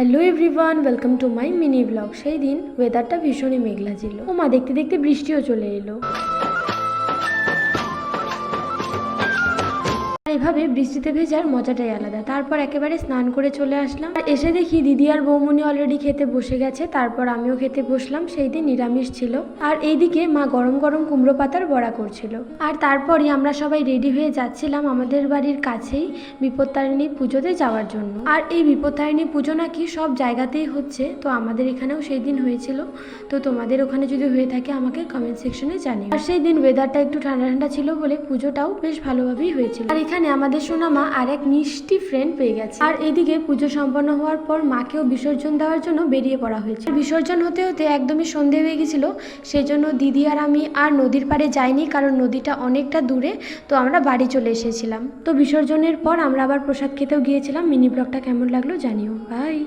Hello everyone welcome to my mini blog সেই দিন ওয়েদারটা ভীষণই মেঘলা ছিল। ও মা, দেখতে দেখতে বৃষ্টিও চলে এলো। এভাবে বৃষ্টিতে ভেজার মজাটাই আলাদা। তারপর একেবারে স্নান করে চলে আসলাম। আর এসে দেখি দিদি আর বৌমনি অলরেডি খেতে বসে গেছে। তারপর আমিও খেতে বসলাম। সেই দিন নিরামিষ ছিল। আর এইদিকে মা গরম গরম কুমড়ো পাতার বড়া করছিল। আর তারপরই আমরা সবাই রেডি হয়ে যাচ্ছিলাম আমাদের বাড়ির কাছেই বিপত্তারিণী পুজোতে যাওয়ার জন্য। আর এই বিপত্তারিণী পুজো নাকি সব জায়গাতেই হচ্ছে। তো আমাদের এখানেও সেই দিন হয়েছিল। তো তোমাদের ওখানে যদি হয়ে থাকে আমাকে কমেন্ট সেকশনে জানিও। আর সেই দিন ওয়েদারটা একটু ঠান্ডা ঠান্ডা ছিল বলে পুজোটাও বেশ ভালোভাবেই হয়েছিল। আর এখানে আমাদের সোনামা আর এক মিষ্টি ফ্রেন্ড পেয়ে গেছে। আর এদিকে পুজো সম্পন্ন হওয়ার পর মাকেও বিসর্জন দেওয়ার জন্য বেরিয়ে পড়া হয়েছে। বিসর্জন হতে হতে একদমই সন্ধে হয়ে গেছিল সেই জন্য দিদি আর আমি আর নদীর পাড়ে যাইনি, কারণ নদীটা অনেকটা দূরে, তো আমরা বাড়ি চলে এসেছিলাম। তো বিসর্জনের পর আমরা আবার প্রসাদ খেতেও গিয়েছিলাম। মিনি ব্লগটা কেমন লাগল জানিও। বাই